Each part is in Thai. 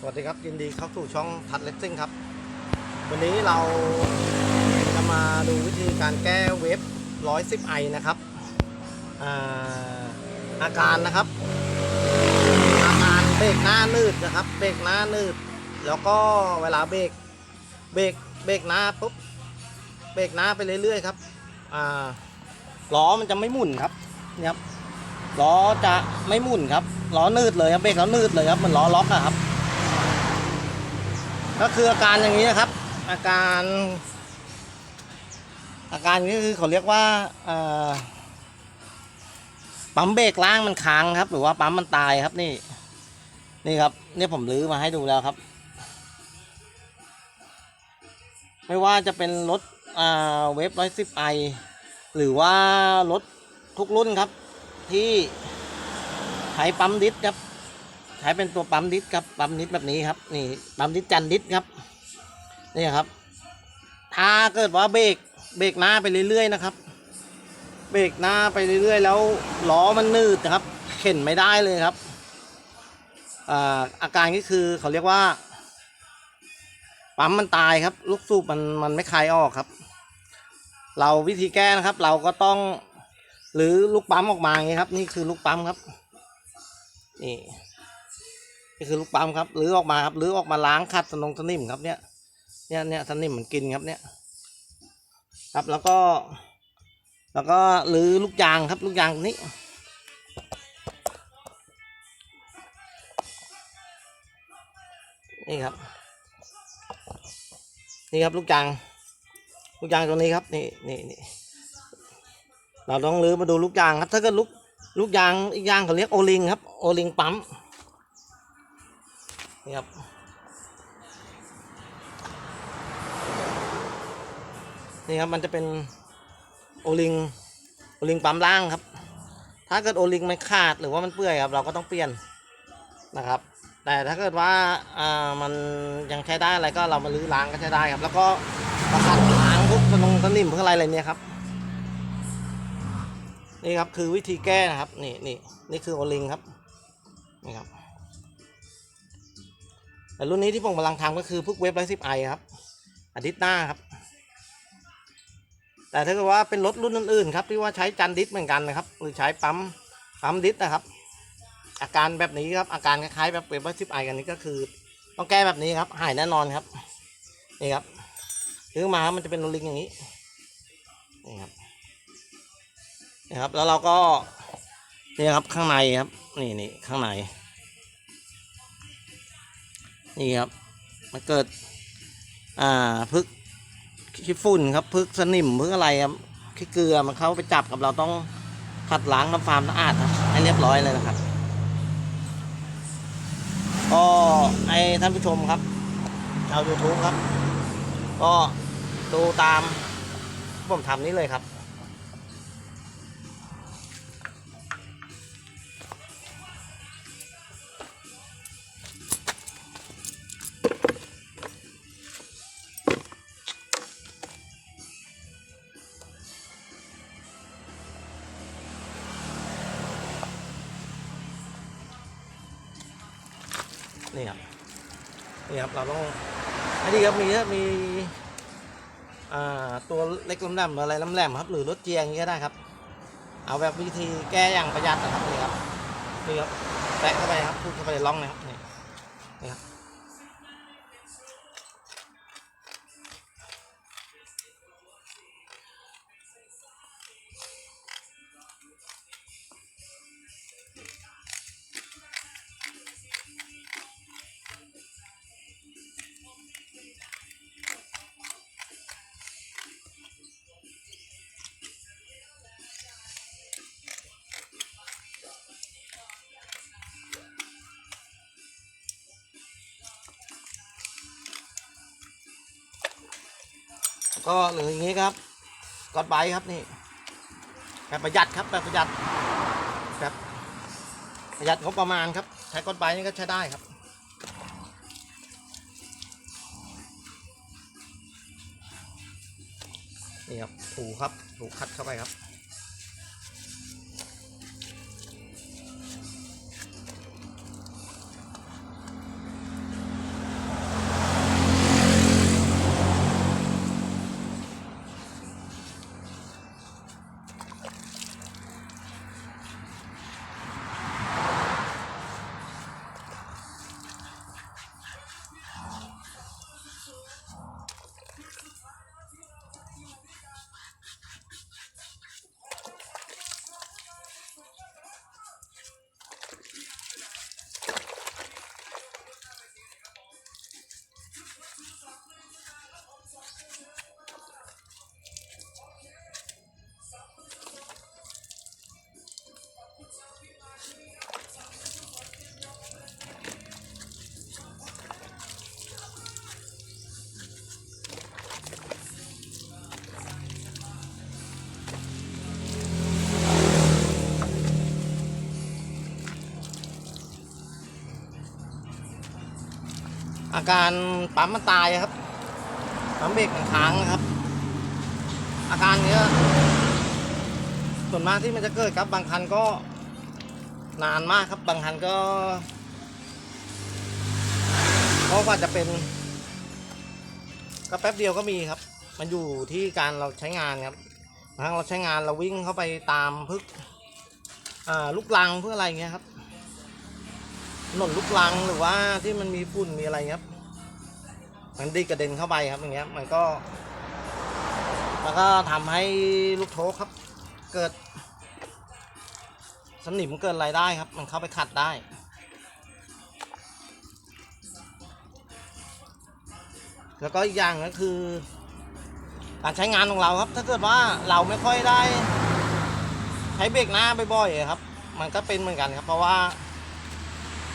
สวัสดีครับยินดีเข้าสู่ช่องทัดเลสซิ่งครับ วันนี้เราจะมาดูวิธีการแก้เวฟ110ไอนะครับอาอาการนะครับ อาการเบรกหน้านืดนะครับเบรกหน้านืด แล้วก็เวลาเบรกเบรกเบรกหน้าปุ๊บเบรกหน้าไปเรื่อยๆครับล้อมันจะไม่หมุนครับเนี่ยครับล้อจะไม่หมุนครับล้อนืดเลยครับเบรกแล้วนืดเลยครับเหมันล้อล็อกอะครับ ก็คืออาการอย่างนี้นะครับ อาการ อาการนี้คือเขาเรียกว่าปั๊มเบรกล่างมันค้างครับ หรือว่าปั๊มมันตายครับนี่ นี่ครับนี่ผมรื้อมาให้ดูแล้วครับ ไม่ว่าจะเป็นรถเวฟร้อยสิบไอหรือว่ารถทุกรุ่นครับ ที่ใช้ปั๊มดิสครับ ใช้เป็นตัวปั๊มดิสครับปั๊มดิสแบบนี้ครับนี่ปั๊มดิสจันดิสครับนี่ครับ ถ้าเกิดว่าเบรกเบรกหน้าไปเรื่อยๆนะครับ เบรกหน้าไปเรื่อยๆ แล้วล้อมันนืดนะครับ เข็นไม่ได้เลยครับอ่าอาการก็คือเขาเรียกว่า ปั๊มมันตายครับ ลูกสูบมันมันไม่คลายออกครับ เราวิธีแก้นะครับ เราก็ต้องหรือลูกปั๊มออกมาอย่างนี้ครับ นี่คือลูกปั๊มครับ นี่ นี่คือลูกปั๊มครับหรือออกมาครับหรือออกมาล้างขัดสนองสนิมครับเนี่ยเนี่ยเนี่ยสนิมมันกินครับเนี่ย ครับแล้วก็ แล้วก็หรือลูกยางครับ ลูกยางนี้นี่ครับ นี่ครับลูกยาง ลูกยางตัวนี้ครับนี่นี่นี่เราต้องรื้อมาดูลูกยางครับ ถ้าเกิดลูกลูกยางอีกยางเขาเรียกโอลิงครับโอลิงปั๊ม นี่ครับนี่ครับมันจะเป็นโอลิงโอลิงปั๊มล่างครับ ถ้าเกิดโอลิงมันขาดหรือว่ามันเปื่อยครับ เราก็ต้องเปลี่ยนนะครับ แต่ถ้าเกิดว่าอ่ามันยังใช้ได้อะไรก็เรามาลื้อล้างก็ใช้ได้ครับ แล้วก็มาขัดล้างพวกสนงสนิมพวกอะไรอะไรเนี่ยครับ นี่ครับคือวิธีแก้นะครับ นี่นี่นี่คือโอลิงครับนี่ครับ แต่รุ่นนี้ที่ผมกำลังทำก็คือพวกเว็บไร้สิบไอครับ อาทิตย์หน้าครับ แต่ถ้าเกิดว่าเป็นรถรุ่นอื่นๆครับที่ว่าใช้จันดิสเหมือนกันนะครับหรือใช้ปั๊มปั๊มดิสนะครับ อาการแบบนี้ครับอาการคล้ายๆแบบเว็บไร้สิบไอกันนี้ก็คือ ต้องแก้แบบนี้ครับ หายแน่นอนครับนี่ครับซื้อมามันจะเป็นลิงอย่างนี้นี่ครับนี่ครับแล้วเราก็นี่ครับข้างในครับ นี่นี่ข้างใน นี่ครับมันเกิด อ่าพึกขี้ฝุ่นครับพึกสนิมพึกอะไรครับขี้เกลือมันเข้าไปจับกับเราต้องขัดล้างน้ำฟาร์มสะอาดครับให้เรียบร้อยเลยนะครับก็ให้ท่านผู้ชมครับชาว YouTube ครับ ก็ดูตามผมทำนี้เลยครับ นี่ครับนี่ครับเราต้องอันนี้ครับมีมีตัวเล็กลำแหลมอะไรลำแหลมครับ หรือรถเจียงย่างนี้ก็ได้ครับ เอาแบบวิธีแก้อย่างประหยัดนะครับนี่ครับนี่ครับแตะเข้าไปครับพูดเข้าไปในร่องนะครับ ก็หรืออย่างนี้ครับกอดไบครับนี่แบบประหยัดครับแบบประหยัดแบบประหยัดงบประมาณครับใช้กอดไบนี่ก็ใช้ได้ครับนี่ครับถูครับถูคัดเข้าไปครับ อาการปั๊มมันตายครับปั๊มเบรกมันค้างนะครับ อาการเนี้ยส่วนมากที่มันจะเกิดครับบางคันก็นานมากครับ บางคันก็ก็ว่าจะเป็น ก็แป๊บเดียวก็มีครับ มันอยู่ที่การเราใช้งานครับบางครั้งเราใช้งานเราวิ่งเข้าไปตามพึกอ่าลูกลังเพื่ออะไรเงี้ยครับ ถนนลูกลังหรือว่าที่มันมีฝุ่นมีอะไรครับ มันดีกระเด็นเข้าไปครับอย่างเงี้ย มันก็มันก็ทำให้ลูกโชกครับ เกิด สนิมเกิดอะไรได้ครับ มันเข้าไปขัดได้แล้วก็อีกอย่างก็คือการใช้งานของเราครับ ถ้าเกิดว่าเราไม่ค่อยได้ ใช้เบรกหน้าบ่อยๆครับ มันก็เป็นเหมือนกันครับ เพราะว่า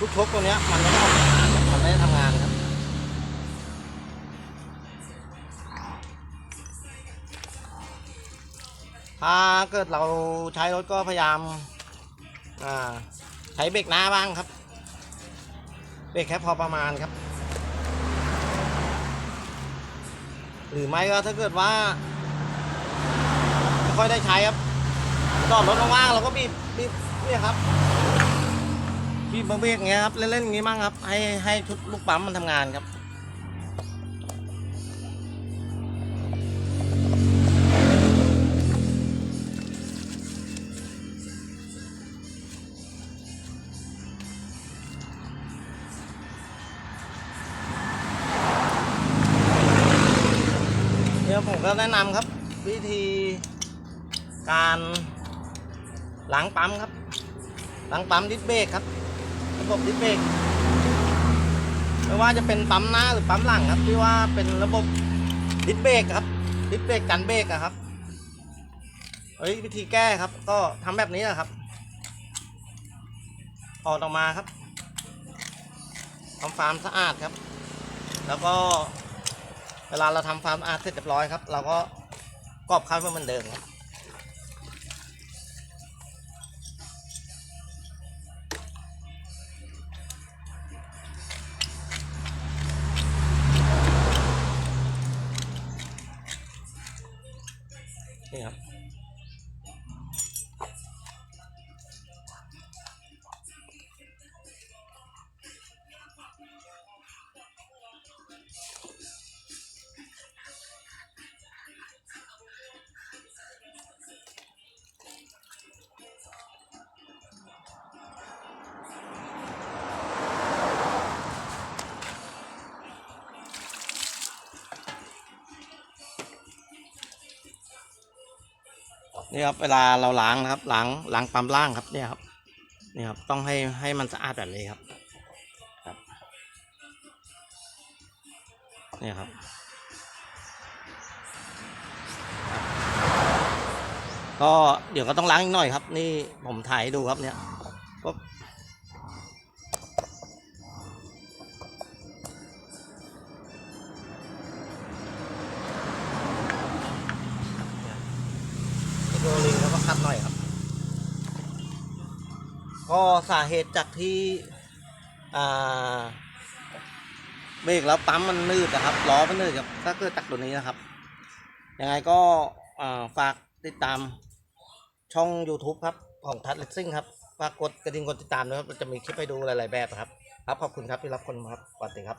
ลูกชกตัวเนี้ยมันไม่ได้ทำงานครับมันไม่ได้ทำงานครับถ้าเกิดเราใช้รถก็พยายามอ่าใช้เบรกหน้าบ้างครับ เบรกแค่พอประมาณครับ หรือไม่ก็ถ้าเกิดว่าไม่ค่อยได้ใช้ครับจอดรถว่างๆเราก็บีบบีบเนี่ยครับ บีบเบรกอย่างเงี้ยครับ เล่นๆอย่างงี้มั่งครับ ให้ให้ชุดลูกปั๊มมันทำงานครับเดี๋ยวผมก็แนะนำครับ วิธีการล้างปั๊มครับล้างปั๊มดิสเบรกครับ ระบบดิสเบรกไม่ว่าจะเป็นปั๊มหน้าหรือปั๊มหลังครับ ที่ว่าเป็นระบบดิสเบรกครับดิสเบรกกันเบรกอะครับเฮ้ยวิธีแก้ครับ ก็ทำแบบนี้อะครับถอดออกมาครับทำความสะอาดครับ แล้วก็เวลาเราทำฟาร์มสะอาร์ตเสร็จเรียบร้อยครับ เราก็กรอบเข้าไว้เหมือนเดิมครับ นี่ครับเวลาเราล้างนะครับล้างล้างปั๊มล่างครับเนี่ยครับนี่ครับต้องให้ให้มันสะอาดแบบนี้ครับครับนี่ครับก็เดี๋ยวก็ต้องล้างอีกหน่อยครับ นี่ผมถ่ายให้ดูครับเนี่ยก็ ก็สาเหตุจากที่อ่าเบรกแล้วปั๊มมันนืดนะครับล้อมันนืดครับก็เกิดจากตัวนี้นะครับยังไงก็ฝากติดตามช่อง YouTube ครับ ของทัดเลสซิ่งครับฝากกดกระดิ่งกดติดตามด้วยครับจะมีคลิปให้ดูหลาย ๆ แบบครับ ครับขอบคุณครับที่รับชมครับสวัสดีครับ